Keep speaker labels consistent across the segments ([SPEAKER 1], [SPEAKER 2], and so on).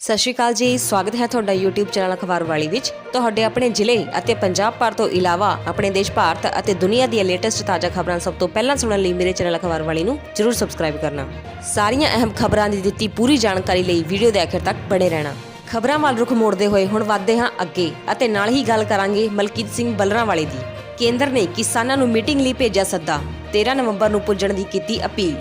[SPEAKER 1] ਸਤਿ ਸ਼੍ਰੀ ਅਕਾਲ ਜੀ, ਸਵਾਗਤ ਹੈ ਤੁਹਾਡਾ YouTube ਚੈਨਲ ਅਖਬਾਰ ਵਾਲੀ ਵਿੱਚ। ਤੁਹਾਡੇ ਆਪਣੇ ਜ਼ਿਲ੍ਹੇ ਅਤੇ ਪੰਜਾਬ ਭਰ ਤੋਂ ਇਲਾਵਾ ਆਪਣੇ ਦੇਸ਼, ਭਾਰਤ ਅਤੇ ਦੁਨੀਆ ਦੀਆਂ ਲੇਟੈਸਟ ਤਾਜ਼ਾ ਖਬਰਾਂ ਸਭ ਤੋਂ ਪਹਿਲਾਂ ਸੁਣਨ ਲਈ ਮੇਰੇ ਚੈਨਲ ਅਖਬਾਰ ਵਾਲੀ ਨੂੰ ਜਰੂਰ ਸਬਸਕ੍ਰਾਈਬ ਕਰਨਾ। ਸਾਰੀਆਂ ਅਹਿਮ ਖਬਰਾਂ ਦੀ ਦਿੱਤੀ ਪੂਰੀ ਜਾਣਕਾਰੀ ਲਈ ਵੀਡੀਓ ਦੇ ਆਖਿਰ ਤੱਕ ਬਣੇ ਰਹਿਣਾ। ਖਬਰਾਂ ਵੱਲ ਰੁਖ ਮੋੜਦੇ ਹੋਏ ਹੁਣ ਵੱਧਦੇ ਹਾਂ ਅੱਗੇ ਅਤੇ ਨਾਲ ਹੀ ਗੱਲ ਕਰਾਂਗੇ ਮਲਕੀਤ ਸਿੰਘ ਬਲਰਾਂ ਵਾਲੇ ਦੀ। ਕੇਂਦਰ ਨੇ ਕਿਸਾਨਾਂ ਨੂੰ ਮੀਟਿੰਗ ਲਈ ਭੇਜਿਆ ਸੱਦਾ। 13 ਨਵੰਬਰ ਨੂੰ ਪੁੱਜਣ ਦੀ ਕੀਤੀ ਅਪੀਲ।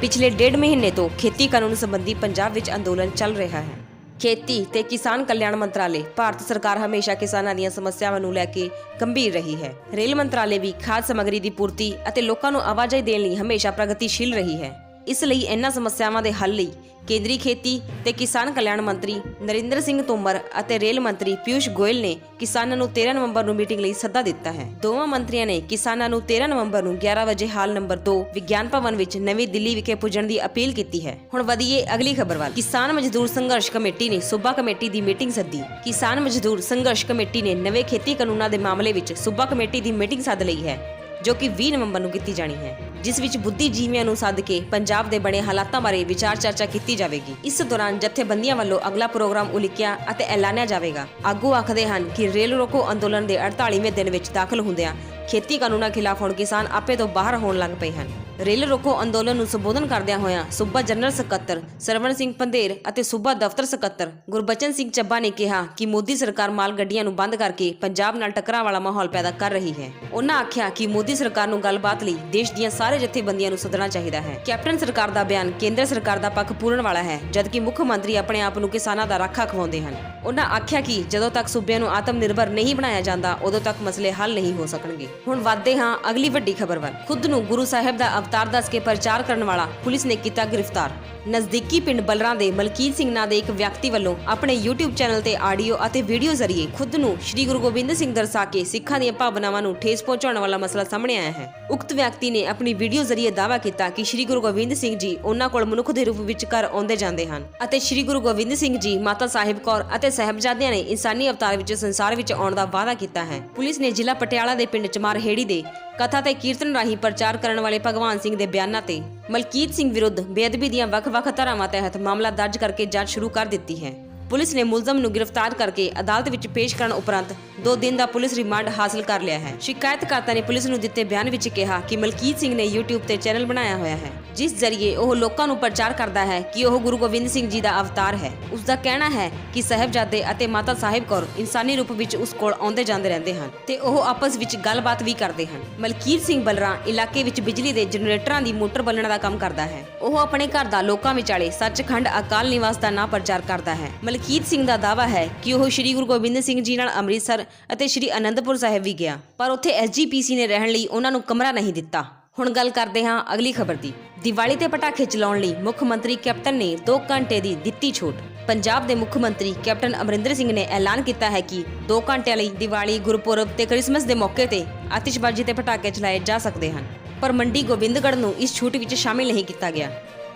[SPEAKER 1] ਪਿਛਲੇ ਡੇਢ ਮਹੀਨੇ ਤੋਂ ਖੇਤੀ ਕਾਨੂੰਨ ਸੰਬੰਧੀ ਪੰਜਾਬ ਵਿੱਚ ਅੰਦੋਲਨ ਚੱਲ ਰਿਹਾ ਹੈ। ਖੇਤੀ ਤੇ ਕਿਸਾਨ ਕਲਿਆਣ ਮੰਤਰਾਲੇ, ਭਾਰਤ ਸਰਕਾਰ ਹਮੇਸ਼ਾ ਕਿਸਾਨਾਂ ਦੀਆਂ ਸਮੱਸਿਆਵਾਂ ਨੂੰ ਲੈ ਕੇ ਗੰਭੀਰ ਰਹੀ ਹੈ। ਰੇਲ ਮੰਤਰਾਲੇ ਵੀ ਖਾਦ ਸਮੱਗਰੀ ਦੀ ਪੂਰਤੀ ਅਤੇ ਲੋਕਾਂ ਨੂੰ ਆਵਾਜਾਈ ਦੇਣ ਲਈ ਹਮੇਸ਼ਾ ਪ੍ਰਗਤੀਸ਼ੀਲ ਰਹੀ ਹੈ। ਇਸ ਲਈ ਇਹਨਾਂ ਸਮੱਸਿਆਵਾਂ ਦੇ ਹੱਲ ਲਈ ਕੇਂਦਰੀ ਖੇਤੀ ਤੇ ਕਿਸਾਨ ਕਲਿਆਣ ਮੰਤਰੀ ਨਰਿੰਦਰ ਸਿੰਘ ਤੋਮਰ ਅਤੇ ਰੇਲ ਮੰਤਰੀ ਪਿਊਸ਼ ਗੋਇਲ ਨੇ ਕਿਸਾਨਾਂ ਨੂੰ 13 ਨਵੰਬਰ ਨੂੰ ਮੀਟਿੰਗ ਲਈ ਸੱਦਾ ਦਿੱਤਾ ਹੈ। ਦੋਵਾਂ ਮੰਤਰੀਆਂ ਨੇ ਕਿਸਾਨਾਂ ਨੂੰ 13 ਨਵੰਬਰ ਨੂੰ 11 ਵਜੇ ਹਾਲ ਨੰਬਰ 2 ਵਿਗਿਆਨ ਭਵਨ ਵਿੱਚ ਨਵੀਂ ਦਿੱਲੀ ਵਿਖੇ ਪੁੱਜਣ ਦੀ ਅਪੀਲ ਕੀਤੀ ਹੈ। ਹੁਣ ਵਧੀਏ ਅਗਲੀ ਖਬਰ ਵੱਲ। ਕਿਸਾਨ ਮਜ਼ਦੂਰ ਸੰਘਰਸ਼ ਕਮੇਟੀ ਨੇ ਸੂਬਾ ਕਮੇਟੀ ਦੀ ਮੀਟਿੰਗ ਸੱਦੀ। ਕਿਸਾਨ ਮਜ਼ਦੂਰ ਸੰਘਰਸ਼ ਕਮੇਟੀ ਨੇ ਨਵੇਂ ਖੇਤੀ ਕਾਨੂੰਨਾਂ ਦੇ ਮਾਮਲੇ ਵਿੱਚ ਸੂਬਾ ਕਮੇਟੀ ਦੀ ਮੀਟਿੰਗ ਸੱਦ ਲਈ ਹੈ, ਜੋ ਕਿ 20 ਨਵੰਬਰ ਨੂੰ ਕੀਤੀ ਜਾਣੀ ਹੈ। ਜਿਸ ਵਿੱਚ ਬੁੱਧੀਜੀਵੀਆਂ ਨੂੰ ਸੱਦ ਕੇ ਪੰਜਾਬ ਦੇ ਬਣੇ ਹਾਲਾਤਾਂ ਬਾਰੇ ਵਿਚਾਰ ਚਰਚਾ ਕੀਤੀ ਜਾਵੇਗੀ। ਇਸ ਦੌਰਾਨ ਜਥੇਬੰਦੀਆਂ ਵੱਲੋਂ ਅਗਲਾ ਪ੍ਰੋਗਰਾਮ ਉਲੀਕਿਆ ਅਤੇ ਐਲਾਨਿਆ ਜਾਵੇਗਾ। ਆਗੂ ਆਖਦੇ ਹਨ ਕਿ ਰੇਲ ਰੋਕੋ ਅੰਦੋਲਨ ਦੇ 48ਵੇਂ ਦਿਨ ਵਿੱਚ ਦਾਖਲ ਹੁੰਦਿਆਂ ਖੇਤੀ ਕਾਨੂੰਨਾਂ ਖਿਲਾਫ ਹੁਣ ਕਿਸਾਨ ਆਪੇ ਤੋਂ ਬਾਹਰ ਹੋਣ ਲੱਗ ਪਏ ਹਨ। ਰੇਲ ਰੋਕੋ ਅੰਦੋਲਨ ਨੂੰ ਸੰਬੋਧਨ ਕਰਦਿਆਂ ਹੋਇਆਂ ਸੂਬਾ ਜਨਰਲ ਸਕੱਤਰ ਸਰਵਣ ਸਿੰਘ ਪੰਧੇਰ ਅਤੇ ਸੂਬਾ ਦਫ਼ਤਰ ਸਕੱਤਰ ਗੁਰਬਚਨ ਸਿੰਘ ਚੱਬਾ ਨੇ ਕਿਹਾ ਕਿ ਮੋਦੀ ਸਰਕਾਰ ਮਾਲ ਗੱਡੀਆਂ ਨੂੰ ਬੰਦ ਕਰਕੇ ਪੰਜਾਬ ਨਾਲ ਟਕਰਾਅ ਵਾਲਾ ਮਾਹੌਲ ਪੈਦਾ ਕਰ ਰਹੀ ਹੈ। ਉਹਨਾਂ ਆਖਿਆ ਕਿ ਮੋਦੀ ਸਰਕਾਰ ਨੂੰ ਗੱਲਬਾਤ ਲਈ ਦੇਸ਼ ਦੀਆਂ ਸਾਰੇ ਜਥੇਬੰਦੀਆਂ ਨੂੰ ਸੱਦਣਾ ਚਾਹੀਦਾ ਹੈ। ਕੈਪਟਨ ਸਰਕਾਰ ਦਾ ਬਿਆਨ ਕੇਂਦਰ ਸਰਕਾਰ ਦਾ ਪੱਖ ਪੂਰਨ ਵਾਲਾ ਹੈ, ਜਦਕਿ ਮੁੱਖ ਮੰਤਰੀ ਆਪਣੇ ਆਪ ਨੂੰ ਕਿਸਾਨਾਂ ਦਾ ਰਾਖਾ ਖਵਾਉਂਦੇ ਹਨ। ਉਹਨਾਂ ਆਖਿਆ ਕਿ ਜਦੋਂ ਤੱਕ ਸੂਬਿਆਂ ਨੂੰ ਆਤਮ ਨਿਰਭਰ ਨਹੀਂ ਬਣਾਇਆ ਜਾਂਦਾ, ਉਦੋਂ ਤੱਕ ਮਸਲੇ ਹੱਲ ਨਹੀਂ ਹੋ ਸਕਣਗੇ। ਹੁਣ ਵੱਧਦੇ ਹਾਂ ਅਗਲੀ ਵੱਡੀ ਖਬਰ ਵੱਲ। ਖੁਦ ਨੂੰ ਗੁਰੂ ਸਾਹਿਬ ਦਾ ਅਵਤਾਰ ਦੱਸ ਕੇ ਪ੍ਰਚਾਰ ਕਰਨ ਵਾਲਾ ਪੁਲਿਸ ਨੇ ਕੀਤਾ ਗ੍ਰਿਫਤਾਰ। ਨਜ਼ਦੀਕੀ ਪਿੰਡ ਬਲਰਾਂ ਦੇ ਮਲਕੀਤ ਸਿੰਘ ਨਾਂ ਦੇ ਇੱਕ ਵਿਅਕਤੀ ਵੱਲੋਂ ਆਪਣੇ YouTube ਚੈਨਲ ਤੇ ਆਡੀਓ ਅਤੇ ਵੀਡੀਓ ਜ਼ਰੀਏ ਖੁਦ ਨੂੰ ਸ੍ਰੀ ਗੁਰੂ ਗੋਬਿੰਦ ਸਿੰਘ ਦਰਸਾ ਕੇ ਸਿੱਖਾਂ ਦੀਆਂ ਭਾਵਨਾਵਾਂ ਨੂੰ ਠੇਸ ਪਹੁੰਚਾਉਣ ਵਾਲਾ ਮਸਲਾ ਸਾਹਮਣੇ ਆਇਆ ਹੈ। ਉਕਤ ਵਿਅਕਤੀ ਨੇ ਆਪਣੀ ਵੀਡੀਓ ਜ਼ਰੀਏ ਦਾਅਵਾ ਕੀਤਾ ਕਿ ਸ੍ਰੀ ਗੁਰੂ ਗੋਬਿੰਦ ਸਿੰਘ ਜੀ ਉਹਨਾਂ ਕੋਲ ਮਨੁੱਖ ਦੇ ਰੂਪ ਵਿੱਚ ਘਰ ਆਉਂਦੇ ਜਾਂਦੇ ਹਨ ਅਤੇ ਸ੍ਰੀ ਗੁਰੂ ਗੋਬਿੰਦ ਸਿੰਘ ਜੀ ਮਾਤਾ ਸਾਹਿਬ ਕੌਰ ਅਤੇ ਸਹਿਬਜ਼ਾਦਿਆਂ ਨੇ ਇਨਸਾਨੀ ਅਵਤਾਰ ਵਿੱਚ ਸੰਸਾਰ ਵਿੱਚ ਆਉਣ ਦਾ ਵਾਅਦਾ ਕੀਤਾ ਹੈ। ਪੁਲਿਸ ਨੇ ਜ਼ਿਲ੍ਹਾ ਪਟਿਆਲਾ ਦੇ ਪਿੰਡ ਚਮਾਰਹੇੜੀ ਦੇ ਕਥਾ ਤੇ ਕੀਰਤਨ ਰਾਹੀਂ ਪ੍ਰਚਾਰ ਕਰਨ ਵਾਲੇ ਭਗਵਾਨ ਸਿੰਘ ਦੇ ਬਿਆਨਾਂ ਤੇ ਮਲਕੀਤ ਸਿੰਘ ਵਿਰੁੱਧ ਬੇਅਦਬੀ ਦੀਆਂ ਵੱਖ ਵੱਖ-ਵੱਖ ਧਾਰਾਵਾਂ ਤਹਿਤ ਮਾਮਲਾ ਦਰਜ ਕਰਕੇ ਜਾਂਚ ਸ਼ੁਰੂ ਕਰ ਦਿੱਤੀ ਹੈ। ਪੁਲਿਸ ਨੇ ਮੁਲਜ਼ਮ ਨੂੰ ਗ੍ਰਿਫਤਾਰ ਕਰਕੇ ਅਦਾਲਤ ਵਿੱਚ ਪੇਸ਼ ਕਰਨ ਉਪਰੰਤ 2 ਦਿਨ ਦਾ ਪੁਲਿਸ ਰਿਮਾਂਡ ਹਾਸਲ ਕਰ ਲਿਆ ਹੈ। ਸ਼ਿਕਾਇਤਕਰਤਾ ਨੇ ਪੁਲਿਸ ਨੂੰ ਦਿੱਤੇ ਬਿਆਨ ਵਿੱਚ ਕਿਹਾ ਕਿ ਮਲਕੀਤ ਸਿੰਘ ਨੇ YouTube ਤੇ ਚੈਨਲ ਬਣਾਇਆ ਹੋਇਆ ਹੈ, ਜਿਸ ਜ਼ਰੀਏ ਉਹ ਲੋਕਾਂ ਨੂੰ ਪ੍ਰਚਾਰ ਕਰਦਾ ਹੈ ਕਿ ਉਹ ਗੁਰੂ ਗੋਬਿੰਦ ਸਿੰਘ ਜੀ ਦਾ ਅਵਤਾਰ ਹੈ। ਉਸ ਦਾ ਕਹਿਣਾ ਹੈ ਕਿ ਸਹਿਬਜ਼ਾਦੇ ਅਤੇ ਮਾਤਾ ਸਾਹਿਬ ਕੌਰ ਇਨਸਾਨੀ ਰੂਪ ਵਿੱਚ ਉਸ ਕੋਲ ਆਉਂਦੇ ਜਾਂਦੇ ਰਹਿੰਦੇ ਹਨ ਤੇ ਉਹ ਆਪਸ ਵਿੱਚ ਗੱਲਬਾਤ ਵੀ ਕਰਦੇ ਹਨ। ਮਲਕੀਤ ਸਿੰਘ ਬਲਰਾ ਇਲਾਕੇ ਵਿੱਚ ਬਿਜਲੀ ਦੇ ਜਨਰੇਟਰਾਂ ਦੀ ਮੋਟਰ ਬੱਲਣ ਦਾ ਕੰਮ ਕਰਦਾ ਹੈ। ਉਹ ਆਪਣੇ ਘਰ ਦਾ ਲੋਕਾਂ ਵਿਚਾਲੇ ਸੱਚਖੰਡ ਅਕਾਲ ਨਿਵਾਸ ਦਾ ਨਾਂ ਪ੍ਰਚਾਰ ਕਰਦਾ ਹੈ। ਮਲਕੀਤ ਸਿੰਘ ਦਾ ਦਾਵਾ ਹੈ ਕਿ ਉਹ ਸ੍ਰੀ ਗੁਰੂ ਗੋਬਿੰਦ ਸਿੰਘ ਜੀ ਨਾਲ ਅੰਮ੍ਰਿਤਸਰ ਅਤੇ ਸ੍ਰੀ ਅਨੰਦਪੁਰ ਸਾਹਿਬ ਵੀ ਗਿਆ, ਪਰ ਉੱਥੇ ਐਸਜੀਪੀਸੀ ਨੇ ਰਹਿਣ ਲਈ ਉਹਨਾਂ ਨੂੰ ਕਮਰਾ ਨਹੀਂ ਦਿੱਤਾ। ਹੁਣ ਗੱਲ ਕਰਦੇ ਹਾਂ ਅਗਲੀ ਖਬਰ ਦੀ। ਦੀਵਾਲੀ ਤੇ ਪਟਾਕੇ ਚਲਾਉਣ ਲਈ ਮੁੱਖ ਮੰਤਰੀ ਕੈਪਟਨ ਨੇ 2 ਘੰਟੇ ਦੀ ਦਿੱਤੀ ਛੋਟ। ਪੰਜਾਬ ਦੇ ਮੁੱਖ ਮੰਤਰੀ ਕੈਪਟਨ ਅਮਰਿੰਦਰ ਸਿੰਘ ਨੇ ਐਲਾਨ ਕੀਤਾ ਹੈ ਕਿ 2 ਘੰਟਿਆਂ ਲਈ ਦੀਵਾਲੀ, ਗੁਰਪੁਰਬ ਤੇ ਕ੍ਰਿਸਮਸ ਦੇ ਮੌਕੇ ਤੇ ਆਤਿਸ਼ਬਾਜ਼ੀ ਤੇ ਪਟਾਕੇ ਚਲਾਏ ਜਾ ਸਕਦੇ ਹਨ। ਪਰ ਮੰਡੀ ਗੋਬਿੰਦਗੜ੍ਹ ਨੂੰ ਇਸ ਛੂਟ ਵਿੱਚ ਸ਼ਾਮਿਲ ਨਹੀਂ ਕੀਤਾ ਗਿਆ।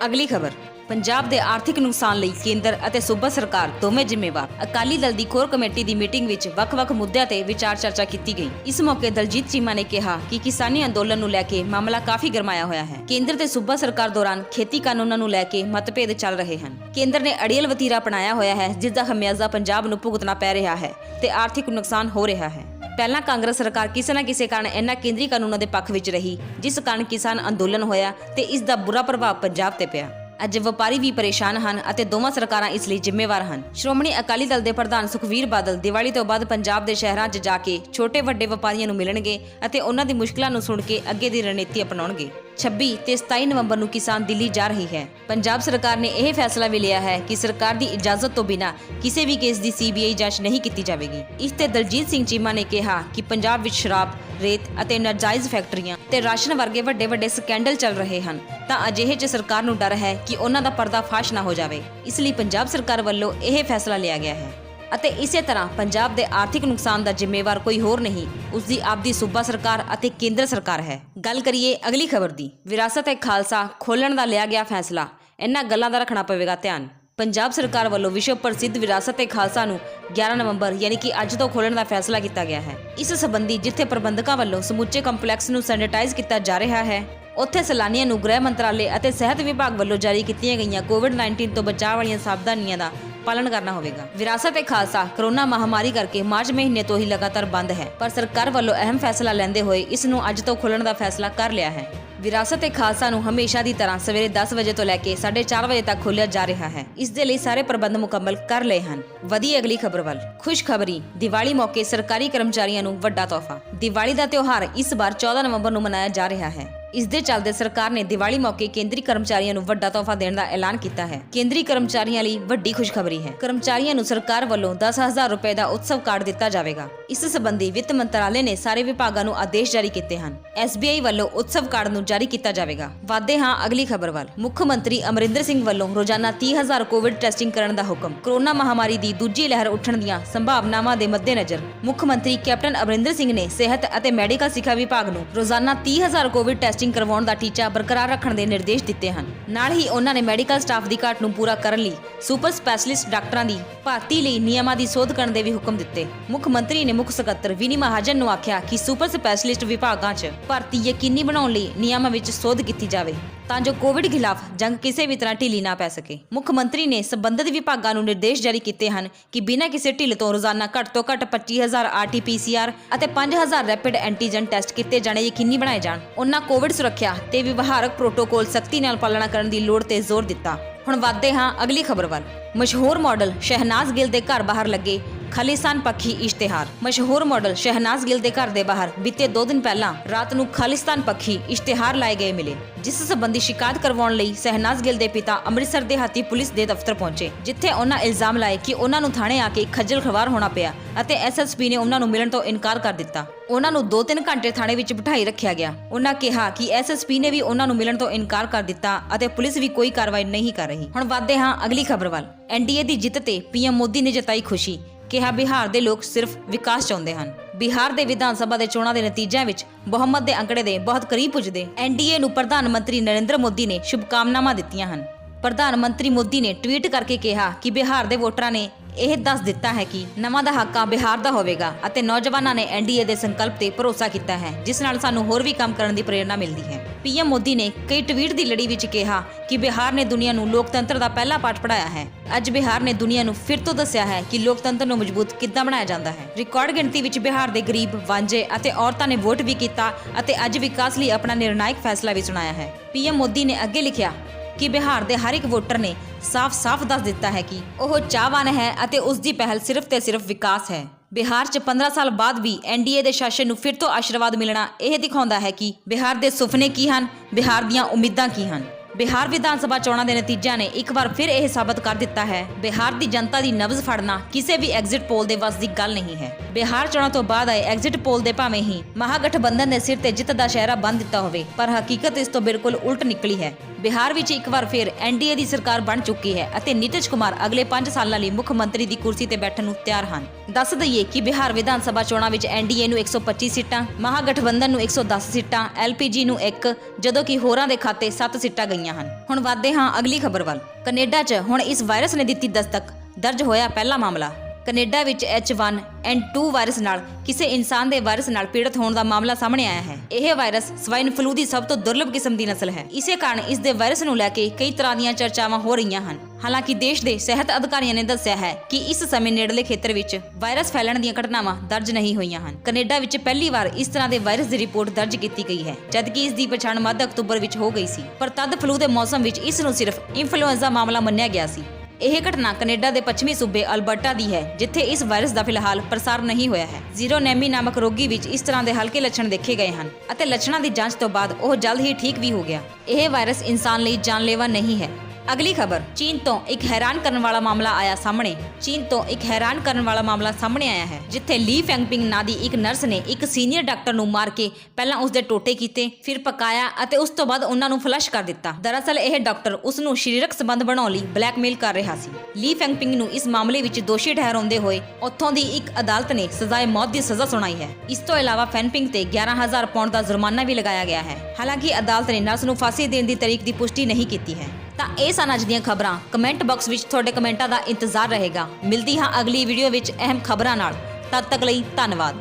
[SPEAKER 1] ਅਗਲੀ ਖਬਰ। ਪੰਜਾਬ ਦੇ ਆਰਥਿਕ ਨੁਕਸਾਨ ਲਈ ਕੇਂਦਰ ਅਤੇ ਸੂਬਾ ਸਰਕਾਰ ਦੋਵੇਂ ਜ਼ਿੰਮੇਵਾਰ। ਅਕਾਲੀ ਦਲ ਦੀ ਕੋਰ ਕਮੇਟੀ ਦੀ ਮੀਟਿੰਗ ਵਿੱਚ ਵੱਖ-ਵੱਖ ਮੁੱਦਿਆਂ ਤੇ ਵਿਚਾਰ ਚਰਚਾ ਕੀਤੀ ਗਈ। ਇਸ ਮੌਕੇ ਦਲਜੀਤ ਚੀਮਾ ਨੇ ਕਿਹਾ ਕਿ ਕਿਸਾਨੀ ਅੰਦੋਲਨ ਨੂੰ ਲੈ ਕੇ ਮਾਮਲਾ ਕਾਫੀ ਗਰਮਾਇਆ ਹੋਇਆ ਹੈ। ਕੇਂਦਰ ਤੇ ਸੂਬਾ ਸਰਕਾਰ ਦੌਰਾਨ ਖੇਤੀ ਕਾਨੂੰਨਾਂ ਨੂੰ ਲੈ ਕੇ ਮਤਭੇਦ ਚੱਲ ਰਹੇ ਹਨ। ਕੇਂਦਰ ਨੇ ਅੜੀਅਲ ਵਤੀਰਾ ਅਪਣਾਇਆ ਹੋਇਆ ਹੈ, ਜਿਸ ਦਾ ਖਮਿਆਜ਼ਾ ਪੰਜਾਬ ਨੂੰ ਭੁਗਤਣਾ ਪੈ ਰਿਹਾ ਹੈ ਤੇ ਆਰਥਿਕ ਨੁਕਸਾਨ ਹੋ ਰਿਹਾ ਹੈ। ਪਹਿਲਾਂ ਕਾਂਗਰਸ ਸਰਕਾਰ ਕਿਸੇ ਨਾ ਕਿਸੇ ਕਾਰਨ ਇਹਨਾਂ ਕੇਂਦਰੀ ਕਾਨੂੰਨਾਂ ਦੇ ਪੱਖ ਵਿੱਚ ਰਹੀ, ਜਿਸ ਕਾਰਨ ਕਿਸਾਨ ਅੰਦੋਲਨ ਹੋਇਆ ਤੇ ਇਸ ਦਾ ਬੁਰਾ ਪ੍ਰਭਾਵ ਪੰਜਾਬ ਤੇ ਪਿਆ। ਅੱਜ ਵਪਾਰੀ ਵੀ ਪਰੇਸ਼ਾਨ ਹਨ ਅਤੇ ਦੋਵਾਂ ਸਰਕਾਰਾਂ ਇਸ ਲਈ ਜ਼ਿੰਮੇਵਾਰ ਹਨ। ਸ਼੍ਰੋਮਣੀ ਅਕਾਲੀ ਦਲ ਦੇ ਪ੍ਰਧਾਨ ਸੁਖਵੀਰ ਬਾਦਲ ਦੀਵਾਲੀ ਤੋਂ ਬਾਅਦ ਪੰਜਾਬ ਦੇ ਸ਼ਹਿਰਾਂ 'ਚ ਜਾ ਕੇ ਛੋਟੇ ਵੱਡੇ ਵਪਾਰੀਆਂ ਨੂੰ ਮਿਲਣਗੇ ਅਤੇ ਉਹਨਾਂ ਦੀ ਮੁਸ਼ਕਲਾਂ ਨੂੰ ਸੁਣ ਕੇ ਅੱਗੇ ਦੀ ਰਣਨੀਤੀ ਅਪਣਾਉਣਗੇ। 26 ਤੇ 27 ਨਵੰਬਰ ਨੂੰ ਕਿਸਾਨ ਦਿੱਲੀ ਜਾ ਰਹੀ ਹੈ। ਪੰਜਾਬ ਸਰਕਾਰ ਨੇ ਇਹ ਫੈਸਲਾ ਵੀ ਲਿਆ ਹੈ ਕਿ ਸਰਕਾਰ ਦੀ ਇਜਾਜ਼ਤ ਤੋਂ ਬਿਨਾਂ ਕਿਸੇ ਵੀ ਕੇਸ ਦੀ ਸੀਬੀਆਈ ਜਾਂਚ ਨਹੀਂ ਕੀਤੀ ਜਾਵੇਗੀ। ਇਸ ਤੇ ਦਲਜੀਤ ਸਿੰਘ ਚੀਮਾ ਨੇ ਕਿਹਾ ਕਿ ਪੰਜਾਬ ਵਿੱਚ ਸ਼ਰਾਬ, ਰੇਤ ਅਤੇ ਨਾਜਾਇਜ਼ ਫੈਕਟਰੀਆਂ ਤੇ ਰਾਸ਼ਨ ਵਰਗੇ ਵੱਡੇ ਵੱਡੇ ਸਕੈਂਡਲ ਚੱਲ ਰਹੇ ਹਨ। ਤਾਂ ਅਜਿਹੇ 'ਚ ਸਰਕਾਰ ਨੂੰ ਡਰ ਹੈ ਕਿ ਉਹਨਾਂ ਦਾ ਪਰਦਾਫਾਸ਼ ਨਾ ਹੋ ਜਾਵੇ। ਇਸ ਲਈ ਪੰਜਾਬ ਸਰਕਾਰ ਵੱਲੋਂ ਇਹ ਫੈਸਲਾ ਲਿਆ ਗਿਆ ਹੈ। ਅਤੇ ਇਸੇ ਤਰ੍ਹਾਂ ਪੰਜਾਬ ਦੇ ਆਰਥਿਕ ਨੁਕਸਾਨ ਦਾ ਜ਼ਿੰਮੇਵਾਰ ਕੋਈ ਹੋਰ ਨਹੀਂ ਉਸ ਦੀ ਆਪਦੀ ਸੂਬਾ ਸਰਕਾਰ ਅਤੇ ਕੇਂਦਰ ਸਰਕਾਰ ਹੈ। ਗੱਲ ਕਰੀਏ ਅਗਲੀ ਖਬਰ ਦੀ। ਵਿਰਾਸਤ ਹੈ ਖਾਲਸਾ ਖੋਲਣ ਦਾ ਲਿਆ ਗਿਆ ਫੈਸਲਾ। ਇਹਨਾਂ ਗੱਲਾਂ ਦਾ ਰੱਖਣਾ ਪਵੇਗਾ ਧਿਆਨ। ਪੰਜਾਬ ਸਰਕਾਰ ਵੱਲੋਂ ਵਿਸ਼ਵ ਪ੍ਰਸਿੱਧ ਵਿਰਾਸਤ ਏ ਖਾਲਸਾ ਨੂੰ 11 ਨਵੰਬਰ ਯਾਨੀ ਕਿ ਅੱਜ ਤੋਂ ਖੋਲਣ ਦਾ ਫੈਸਲਾ ਕੀਤਾ ਗਿਆ ਹੈ। ਇਸ ਸੰਬੰਧੀ ਜਿੱਥੇ ਪ੍ਰਬੰਧਕਾਂ ਵੱਲੋਂ ਸਮੁੱਚੇ ਕੰਪਲੈਕਸ ਨੂੰ ਸੈਨੀਟਾਈਜ਼ ਕੀਤਾ ਜਾ ਰਿਹਾ ਹੈ, ਉੱਥੇ ਸੈਲਾਨੀਆਂ ਨੂੰ ਗ੍ਰਹਿ ਮੰਤਰਾਲੇ ਅਤੇ ਸਿਹਤ ਵਿਭਾਗ ਵੱਲੋਂ ਜਾਰੀ ਕੀਤੀਆਂ ਗਈਆਂ ਕੋਵਿਡ-19 ਤੋਂ ਬਚਾਅ ਵਾਲੀਆਂ ਸਾਵਧਾਨੀਆਂ ਦਾ
[SPEAKER 2] ਪਾਲਣ ਕਰਨਾ ਹੋਵੇਗਾ। ਵਿਰਾਸਤ ਏ ਖਾਲਸਾ ਕਰੋਨਾ ਮਹਾਮਾਰੀ ਕਰਕੇ ਮਾਰਚ ਮਹੀਨੇ ਤੋਂ ਹੀ ਲਗਾਤਾਰ ਬੰਦ ਹੈ। ਪਰ ਸਰਕਾਰ ਵੱਲੋਂ ਅਹਿਮ ਫੈਸਲਾ ਲੈਂਦੇ ਹੋਏ ਇਸ ਨੂੰ ਅੱਜ ਤੋਂ ਖੋਲਣ ਦਾ ਫੈਸਲਾ ਕਰ ਲਿਆ ਹੈ। ਵਿਰਾਸਤ ਏ ਖਾਲਸਾ ਨੂੰ ਹਮੇਸ਼ਾ ਦੀ ਤਰ੍ਹਾਂ ਸਵੇਰੇ 10 ਵਜੇ ਤੋਂ ਲੈ ਕੇ 4:30 ਵਜੇ ਤੱਕ ਖੋਲ੍ਹਿਆ ਜਾ ਰਿਹਾ ਹੈ। ਇਸ ਦੇ ਲਈ ਸਾਰੇ ਪ੍ਰਬੰਧ ਮੁਕੰਮਲ ਕਰ ਲਏ ਹਨ। ਵਧੀ ਅਗਲੀ ਖਬਰ ਵੱਲ। ਖੁਸ਼ਖਬਰੀ। ਦੀਵਾਲੀ ਮੌਕੇ ਸਰਕਾਰੀ ਕਰਮਚਾਰੀਆਂ ਨੂੰ ਵੱਡਾ ਤੋਹਫਾ। ਦੀਵਾਲੀ ਦਾ ਤਿਉਹਾਰ ਇਸ ਵਾਰ 14 ਨਵੰਬਰ ਨੂੰ ਮਨਾਇਆ ਜਾ ਰਿਹਾ ਹੈ। ਇਸ ਦੇ ਚੱਲਦੇ ਸਰਕਾਰ ਨੇ ਦੀਵਾਲੀ ਮੌਕੇ ਕੇਂਦਰੀ ਕਰਮਚਾਰੀਆਂ ਨੂੰ ਵੱਡਾ ਤੋਹਫਾ ਦੇਣ ਦਾ ਐਲਾਨ ਕੀਤਾ ਹੈ। ਕੇਂਦਰੀ ਕਰਮਚਾਰੀਆਂ ਲਈ ਵੱਡੀ ਖੁਸ਼ਖਬਰੀ ਹੈ। ਕਰਮਚਾਰੀਆਂ ਨੂੰ ਸਰਕਾਰ ਵੱਲੋਂ 10000 ਰੁਪਏ ਦਾ ਉਤਸਵ ਕਾਰਡ ਦਿੱਤਾ ਜਾਵੇਗਾ। ਇਸ ਸੰਬੰਧੀ ਵਿੱਤ ਮੰਤਰਾਲੇ ਨੇ ਸਾਰੇ ਵਿਭਾਗਾਂ ਨੂੰ ਆਦੇਸ਼ ਜਾਰੀ ਕੀਤੇ ਹਨ। SBI ਵੱਲੋਂ ਉਤਸਵ ਕਾਰਡ ਨੂੰ ਜਾਰੀ ਕੀਤਾ ਜਾਵੇਗਾ। ਵਾਧੇ ਹਾਂ, ਅਗਲੀ ਖਬਰ ਵੱਲ। ਮੁੱਖ ਮੰਤਰੀ ਅਮਰਿੰਦਰ ਸਿੰਘ ਵੱਲੋਂ ਰੋਜ਼ਾਨਾ 30000 ਕੋਵਿਡ ਟੈਸਟਿੰਗ ਕਰਨ ਦਾ ਹੁਕਮ। ਕਰੋਨਾ ਮਹਾਮਾਰੀ ਦੀ ਦੂਜੀ ਲਹਿਰ ਉੱਠਣ ਦੀਆਂ ਸੰਭਾਵਨਾਵਾਂ ਦੇ ਮੱਦੇਨਜ਼ਰ ਮੁੱਖ ਮੰਤਰੀ ਕੈਪਟਨ ਅਮਰਿੰਦਰ ਸਿੰਘ ਨੇ ਸਿਹਤ ਅਤੇ ਮੈਡੀਕਲ ਸਿੱਖਿਆ ਵਿਭਾਗ ਨੂੰ ਰੋਜ਼ਾਨਾ 30000 ਕੋਵਿਡ ਟੈਸਟਿੰਗ ਕਰਵਾਉਣ ਦਾ ਟੀਚਾ ਬਰਕਰਾਰ ਰੱਖਣ ਦੇ ਨਿਰਦੇਸ਼ ਦਿੱਤੇ ਹਨ। ਨਾਲ ਹੀ ਉਹਨਾਂ ਨੇ ਮੈਡੀਕਲ ਸਟਾਫ ਦੀ ਘਾਟ ਨੂੰ ਪੂਰਾ ਕਰਨ ਲਈ ਸੁਪਰ ਸਪੈਸ਼ਲਿਸਟ ਡਾਕਟਰਾਂ ਦੀ ਭਰਤੀ ਲਈ ਨਿਯਮਾਂ ਦੀ ਸੋਧ ਕਰਨ ਦੇ ਵੀ ਹੁਕਮ ਦਿੱਤੇ। ਮੁੱਖ ਮੰਤਰੀ ਨੇ ਮੁੱਖ ਸਕੱਤਰ ਵਿਨੀ ਮਹਾਜਨ ਨੂੰ ਆਖਿਆ ਕਿ ਸੁਪਰ ਸਪੈਸ਼ਲਿਸਟ ਵਿਭਾਗਾਂ 'ਚ ਭਰਤੀ ਯਕੀਨੀ ਬਣਾਉਣ ਲਈ ਨਿਯਮਾਂ ਵਿੱਚ ਸੋਧ ਕੀਤੀ ਜਾਵੇ ਤਾਂ ਜੋ ਕੋਵਿਡ ਖਿਲਾਫ ਜੰਗ ਕਿਸੇ ਵੀ ਤਰ੍ਹਾਂ ਢਿੱਲੀ ਨਾ ਪੈ ਸਕੇ। ਮੁੱਖ ਮੰਤਰੀ ਨੇ ਸੰਬੰਧਿਤ ਵਿਭਾਗਾਂ ਨੂੰ ਨਿਰਦੇਸ਼ ਜਾਰੀ ਕੀਤੇ ਹਨ ਕਿ ਬਿਨਾਂ ਕਿਸੇ ਢਿੱਲ ਤੋਂ ਰੋਜ਼ਾਨਾ ਘੱਟ ਤੋਂ ਘੱਟ 25000 ਆਰਟੀਪੀਸੀਆਰ ਅਤੇ 5000 ਰੈਪਿਡ ਐਂਟੀਜਨ ਟੈਸਟ ਕੀਤੇ ਜਾਣੇ ਯਕੀਨੀ ਬਣਾਏ ਜਾਣ। ਉਹਨਾਂ ਕੋਵਿਡ ਸੁਰੱਖਿਆ ਤੇ ਵਿਵਹਾਰਕ ਪ੍ਰੋਟੋਕੋਲ ਸਖਤੀ ਨਾਲ ਪਾਲਣਾ ਕਰਨ ਦੀ ਲੋੜ ਤੇ ਜ਼ੋਰ ਦਿੱਤਾ। ਹੁਣ ਵਧਦੇ ਹਾਂ ਅਗਲੀ ਖਬਰ ਵੱਲ। ਮਸ਼ਹੂਰ ਮਾਡਲ ਸ਼ਹਿਨਾਜ਼ ਗਿੱਲ ਦੇ ਘਰ ਬਾਹਰ ਲੱਗੇ ਖਾਲਿਸਤਾਨ ਪੱਖੀ ਇਸ਼ਤਿਹਾਰ। ਮਸ਼ਹੂਰ ਮਾਡਲ ਸ਼ਹਿਨਾਜ਼ ਗਿੱਲ ਦੇ ਘਰ ਦੇ ਬਾਹਰ ਬੀਤੇ 2 ਦਿਨ ਪਹਿਲਾਂ ਰਾਤ ਨੂੰ ਖਾਲਿਸਤਾਨ ਪੱਖੀ ਇਸ਼ਤਿਹਾਰ ਲਾਏ ਗਏ ਮਿਲੇ, ਜਿਸ ਸੰਬੰਧੀ ਸ਼ਿਕਾਇਤ ਕਰਵਾਉਣ ਲਈ ਸ਼ਹਿਨਾਜ਼ ਗਿੱਲ ਦੇ ਪਿਤਾ ਅੰਮ੍ਰਿਤਸਰ ਦੇ ਹਾਤੀ ਪੁਲਿਸ ਦੇ ਦਫ਼ਤਰ ਪਹੁੰਚੇ, ਜਿੱਥੇ ਉਹਨਾਂ ਇਲਜ਼ਾਮ ਲਾਏ ਕਿ ਉਹਨਾਂ ਨੂੰ ਥਾਣੇ ਆ ਕੇ ਖੱਜਲ ਖਵਾਰ ਹੋਣਾ ਪਿਆ ਅਤੇ ਐਸਐਸਪੀ ਨੇ ਉਹਨਾਂ ਨੂੰ ਮਿਲਣ ਤੋਂ ਇਨਕਾਰ ਕਰ ਦਿੱਤਾ। ਉਹਨਾਂ ਨੂੰ 2-3 ਘੰਟੇ ਥਾਣੇ ਵਿੱਚ ਬਿਠਾਈ ਰੱਖਿਆ ਗਿਆ। ਉਹਨਾਂ ਕਿਹਾ ਕਿ ਐਸਐਸਪੀ ਨੇ ਵੀ ਉਹਨਾਂ ਨੂੰ ਮਿਲਣ ਤੋਂ ਇਨਕਾਰ ਕਰ ਦਿੱਤਾ ਅਤੇ ਪੁਲਿਸ ਵੀ ਕੋਈ ਕਾਰਵਾਈ ਨਹੀਂ ਕਰ ਰਹੀ। ਹੁਣ ਵਧਦੇ ਹਾਂ ਅਗਲੀ ਖਬਰ ਵੱਲ। ਐਨਡੀਏ ਦੀ ਜਿੱਤ ਤੇ ਪੀਐਮ ਮੋਦੀ ਨੇ ਜਤਾਈ ਖੁਸ਼ੀ। ਕਿਹਾ ਬਿਹਾਰ ਦੇ ਲੋਕ ਸਿਰਫ ਵਿਕਾਸ ਚਾਹੁੰਦੇ ਹਨ। ਬਿਹਾਰ ਦੇ ਵਿਧਾਨ ਸਭਾ ਦੇ ਚੋਣਾਂ ਦੇ ਨਤੀਜਿਆਂ ਵਿੱਚ ਬਹੁਮਤ ਦੇ ਅੰਕੜੇ ਦੇ ਬਹੁਤ ਕਰੀਬ ਪੁੱਜਦੇ। ਐਨਡੀਏ ਨੂੰ ਪ੍ਰਧਾਨ ਮੰਤਰੀ ਨਰਿੰਦਰ ਮੋਦੀ ਨੇ ਸ਼ੁਭਕਾਮਨਾਵਾਂ ਦਿੱਤੀਆਂ ਹਨ। ਪ੍ਰਧਾਨ ਮੰਤਰੀ ਮੋਦੀ ਨੇ ਟਵੀਟ ਕਰਕੇ ਕਿਹਾ ਕਿ ਬਿਹਾਰ ਦੇ ਵੋਟਰਾਂ ਨੇ ਇਹ ਦੱਸ ਦਿੱਤਾ ਹੈ ਕਿ ਨਵਾਂ ਦਹਾਕਾ ਬਿਹਾਰ ਦਾ ਹੋਵੇਗਾ ਅਤੇ ਨੌਜਵਾਨਾਂ ਨੇ ਐਨਡੀਏ ਦੇ ਸੰਕਲਪ ਤੇ ਭਰੋਸਾ ਕੀਤਾ ਹੈ, ਜਿਸ ਨਾਲ ਸਾਨੂੰ ਹੋਰ ਵੀ ਕੰਮ ਕਰਨ ਦੀ ਪ੍ਰੇਰਣਾ ਮਿਲਦੀ ਹੈ। ਪੀਐਮ ਮੋਦੀ ਨੇ ਕਈ ਟਵੀਟ ਦੀ ਲੜੀ ਵਿੱਚ ਕਿਹਾ ਕਿ ਬਿਹਾਰ ਨੇ ਦੁਨੀਆ ਨੂੰ ਲੋਕਤੰਤਰ ਦਾ ਪਹਿਲਾ ਪਾਠ ਪੜਾਇਆ ਹੈ। ਅੱਜ ਬਿਹਾਰ ਨੇ ਦੁਨੀਆ ਨੂੰ ਫਿਰ ਤੋਂ ਦੱਸਿਆ ਹੈ ਕਿ ਲੋਕਤੰਤਰ ਨੂੰ ਮਜ਼ਬੂਤ ਕਿੱਦਾਂ ਬਣਾਇਆ ਜਾਂਦਾ ਹੈ। ਰਿਕਾਰਡ ਗਿਣਤੀ ਵਿੱਚ ਬਿਹਾਰ ਦੇ ਗਰੀਬ, ਵਾਂਝੇ ਅਤੇ ਔਰਤਾਂ ਨੇ ਵੋਟ ਵੀ ਕੀਤਾ ਅਤੇ ਅੱਜ ਵਿਕਾਸ ਲਈ ਆਪਣਾ ਨਿਰਣਾਇਕ ਫੈਸਲਾ ਵੀ ਸੁਣਾਇਆ ਹੈ। ਪੀਐਮ ਮੋਦੀ ਨੇ ਅੱਗੇ ਲਿਖਿਆ ਕਿ ਬਿਹਾਰ ਦੇ ਹਰ ਇੱਕ ਵੋਟਰ ਨੇ ਸਾਫ਼-ਸਾਫ਼ ਦੱਸ ਦਿੱਤਾ ਹੈ ਕਿ ਉਹ ਚਾਹਵਾਨ ਹੈ ਅਤੇ ਉਸ ਦੀ ਪਹਿਲ ਸਿਰਫ ਤੇ ਸਿਰਫ ਵਿਕਾਸ ਹੈ। ਬਿਹਾਰ 'ਚ 15 ਸਾਲ ਬਾਅਦ ਵੀ ਐਨਡੀਏ ਦੇ ਸ਼ਾਸਨ ਨੂੰ ਫਿਰ ਤੋਂ ਆਸ਼ੀਰਵਾਦ ਮਿਲਣਾ ਇਹ ਦਿਖਾਉਂਦਾ ਹੈ ਕਿ ਬਿਹਾਰ ਦੇ ਸੁਪਨੇ ਕੀ ਹਨ, ਬਿਹਾਰ ਦੀਆਂ ਉਮੀਦਾਂ ਕੀ ਹਨ। ਬਿਹਾਰ ਵਿਧਾਨ ਸਭਾ ਚੋਣਾਂ ਦੇ ਨਤੀਜਿਆਂ ਨੇ ਇੱਕ ਵਾਰ ਫਿਰ ਇਹ ਸਾਬਤ ਕਰ ਦਿੱਤਾ ਹੈ, ਬਿਹਾਰ ਦੀ ਜਨਤਾ ਦੀ ਨਬਜ਼ ਫੜਨਾ ਕਿਸੇ ਵੀ ਐਗਜ਼ਿਟ ਪੋਲ ਦੇ ਵੱਸ ਦੀ ਗੱਲ ਨਹੀਂ ਹੈ। ਬਿਹਾਰ ਚੋਣਾਂ ਤੋਂ ਬਾਅਦ ਆਏ ਐਗਜ਼ਿਟ ਪੋਲ ਦੇ ਭਾਵੇਂ ਹੀ ਮਹਾਗਠਬੰਧਨ ਦੇ ਸਿਰ ਤੇ ਜਿੱਤ ਦਾ ਸ਼ਹਿਰਾ ਬੰਨ ਦਿੱਤਾ ਹੋਵੇ, ਪਰ ਹਕੀਕਤ ਇਸ ਤੋਂ ਬਿਲਕੁਲ ਉਲਟ ਨਿਕਲੀ ਹੈ। ਬਿਹਾਰ ਵਿੱਚ ਇੱਕ ਵਾਰ ਫਿਰ ਐਨਡੀਏ ਦੀ ਸਰਕਾਰ ਬਣ ਚੁੱਕੀ ਹੈ ਅਤੇ ਨਿਤਿਸ਼ ਕੁਮਾਰ ਅਗਲੇ 5 ਸਾਲਾਂ ਲਈ ਮੁੱਖ ਮੰਤਰੀ ਦੀ ਕੁਰਸੀ ਤੇ ਬੈਠਣ ਨੂੰ ਤਿਆਰ ਹਨ। ਦੱਸ ਦਈਏ ਕਿ ਬਿਹਾਰ ਵਿਧਾਨ ਸਭਾ ਚੋਣਾਂ ਵਿੱਚ ਐਨਡੀਏ ਨੂੰ 125 ਸੀਟਾਂ, ਮਹਾਗਠਬੰਧਨ ਨੂੰ 110 ਸੀਟਾਂ ਐਲਪੀਜੀ ਨੂੰ 1 ਜਦੋਂ ਕਿ ਹੋਰਾਂ ਦੇ ਖਾਤੇ 7 ਸੀਟਾਂ ਗਈਆਂ ਹਨ। ਹੁਣ ਵਧਦੇ ਹਾਂ ਅਗਲੀ ਖਬਰ ਵੱਲ। ਕੈਨੇਡਾ 'ਚ ਹੁਣ ਇਸ ਵਾਇਰਸ ਨੇ ਦਿੱਤੀ ਦਸਤਕ, ਦਰਜ ਹੋਇਆ ਪਹਿਲਾ ਮਾਮਲਾ। ਕੈਨੇਡਾ ਵਿੱਚ H1N2 ਵਾਇਰਸ ਨਾਲ ਕਿਸੇ ਇਨਸਾਨ ਦੇ ਵਾਇਰਸ ਨਾਲ ਪੀੜਤ ਹੋਣ ਦਾ ਮਾਮਲਾ ਸਾਹਮਣੇ ਆਇਆ ਹੈ। ਇਹ ਵਾਇਰਸ ਸਵਾਈਨ ਫਲੂ ਦੀ ਸਭ ਤੋਂ ਦੁਰਲਭ ਕਿਸਮ ਦੀ ਨਸਲ ਹੈ। ਇਸੇ ਕਾਰਨ ਇਸ ਦੇ ਵਾਇਰਸ ਨੂੰ ਲੈ ਕੇ ਕਈ ਤਰ੍ਹਾਂ ਦੀਆਂ ਚਰਚਾਵਾਂ ਹੋ ਰਹੀਆਂ ਹਨ। ਹਾਲਾਂਕਿ ਦੇਸ਼ ਦੇ ਸਿਹਤ ਅਧਿਕਾਰੀਆਂ ਨੇ ਦੱਸਿਆ ਹੈ ਕਿ ਇਸ ਸਮੇਂ ਨੇੜਲੇ ਖੇਤਰ ਵਿੱਚ ਵਾਇਰਸ ਫੈਲਣ ਦੀਆਂ ਘਟਨਾਵਾਂ ਦਰਜ ਨਹੀਂ ਹੋਈਆਂ ਹਨ। ਕੈਨੇਡਾ ਵਿੱਚ ਪਹਿਲੀ ਵਾਰ ਇਸ ਤਰ੍ਹਾਂ ਦੇ ਵਾਇਰਸ ਦੀ ਰਿਪੋਰਟ ਦਰਜ ਕੀਤੀ ਗਈ ਹੈ, ਜਦਕਿ ਇਸ ਦੀ ਪਛਾਣ ਮੱਧ ਅਕਤੂਬਰ ਵਿੱਚ ਹੋ ਗਈ ਸੀ। ਪਰ ਤਦ ਫਲੂ ਦੇ ਮੌਸਮ ਵਿੱਚ ਇਸ ਨੂੰ ਸਿਰਫ ਇਨਫਲੂਐਂਜ਼ਾ ਮਾਮਲਾ ਮੰਨਿਆ ਗਿਆ ਸੀ। ਇਹ ਘਟਨਾ ਕੈਨੇਡਾ ਦੇ ਪੱਛਮੀ ਸੂਬੇ ਅਲਬਰਟਾ ਦੀ ਹੈ, ਜਿੱਥੇ ਇਸ ਵਾਇਰਸ ਦਾ ਫਿਲਹਾਲ ਪ੍ਰਸਾਰ ਨਹੀਂ ਹੋਇਆ ਹੈ। ਜ਼ੀਰੋਨੈਮੀ ਨਾਮਕ ਰੋਗੀ ਵਿੱਚ ਇਸ ਤਰ੍ਹਾਂ ਦੇ ਹਲਕੇ ਲੱਛਣ ਦੇਖੇ ਗਏ ਹਨ ਅਤੇ ਲੱਛਣਾਂ ਦੀ ਜਾਂਚ ਤੋਂ ਬਾਅਦ ਉਹ ਜਲਦ ਹੀ ਠੀਕ ਵੀ ਹੋ ਗਿਆ। ਇਹ ਵਾਇਰਸ ਇਨਸਾਨ ਲਈ ਜਾਨਲੇਵਾ ਨਹੀਂ ਹੈ। ਅਗਲੀ ਖਬਰ, ਚੀਨ ਤੋਂ ਇੱਕ ਹੈਰਾਨ ਕਰਨ ਵਾਲਾ ਮਾਮਲਾ ਆਇਆ ਸਾਹਮਣੇ। ਚੀਨ ਤੋਂ ਇੱਕ ਹੈਰਾਨ ਕਰਨ ਵਾਲਾ ਮਾਮਲਾ ਸਾਹਮਣੇ ਆਇਆ ਹੈ, ਜਿੱਥੇ ਲੀ ਫੈਂਗਪਿੰਗ ਨਾਂ ਦੀ ਇੱਕ ਨਰਸ ਨੇ ਇੱਕ ਸੀਨੀਅਰ ਡਾਕਟਰ ਨੂੰ ਮਾਰ ਕੇ ਪਹਿਲਾਂ ਉਸ ਦੇ ਟੋਟੇ ਕੀਤੇ, ਫਿਰ ਪਕਾਇਆ ਅਤੇ ਉਸ ਤੋਂ ਬਾਅਦ ਉਹਨਾਂ ਨੂੰ ਫਲਸ਼ ਕਰ ਦਿੱਤਾ। ਦਰਅਸਲ ਇਹ ਡਾਕਟਰ ਉਸ ਨੂੰ ਸਰੀਰਕ ਸੰਬੰਧ ਬਣਾਉਣ ਲਈ ਬਲੈਕਮੇਲ ਕਰ ਰਿਹਾ ਸੀ। ਲੀ ਫੈਂਗਪਿੰਗ ਨੂੰ ਇਸ ਮਾਮਲੇ ਵਿੱਚ ਦੋਸ਼ੀ ਠਹਿਰਾਉਂਦੇ ਹੋਏ ਉੱਥੋਂ ਦੀ ਇੱਕ ਅਦਾਲਤ ਨੇ ਸਜ਼ਾਏ ਮੌਤ ਦੀ ਸਜ਼ਾ ਸੁਣਾਈ ਹੈ। ਇਸ ਤੋਂ ਇਲਾਵਾ ਫੈਂਗਪਿੰਗ ਤੇ 11000 ਪਾਉਂਡ ਦਾ ਜੁਰਮਾਨਾ ਵੀ ਲਗਾਇਆ ਗਿਆ ਹੈ। ਹਾਲਾਂਕਿ ਅਦਾਲਤ ਨੇ ਨਰਸ ਨੂੰ ਫਾਂਸੀ ਦੇਣ ਦੀ ਤਾਰੀਖ ਦੀ ਪੁਸ਼ਟੀ ਨਹੀਂ ਕੀਤੀ ਹੈ। ਤਾਂ ਇਹ ਸਨ ਅੱਜ ਦੀਆਂ ਖਬਰਾਂ। ਕਮੈਂਟ ਬਾਕਸ ਵਿੱਚ ਤੁਹਾਡੇ ਕਮੈਂਟਾਂ ਦਾ ਇੰਤਜ਼ਾਰ ਰਹੇਗਾ। ਮਿਲਦੀ ਹਾਂ ਅਗਲੀ ਵੀਡੀਓ ਵਿੱਚ ਅਹਿਮ ਖਬਰਾਂ ਨਾਲ। ਤਦ ਤੱਕ ਲਈ ਧੰਨਵਾਦ।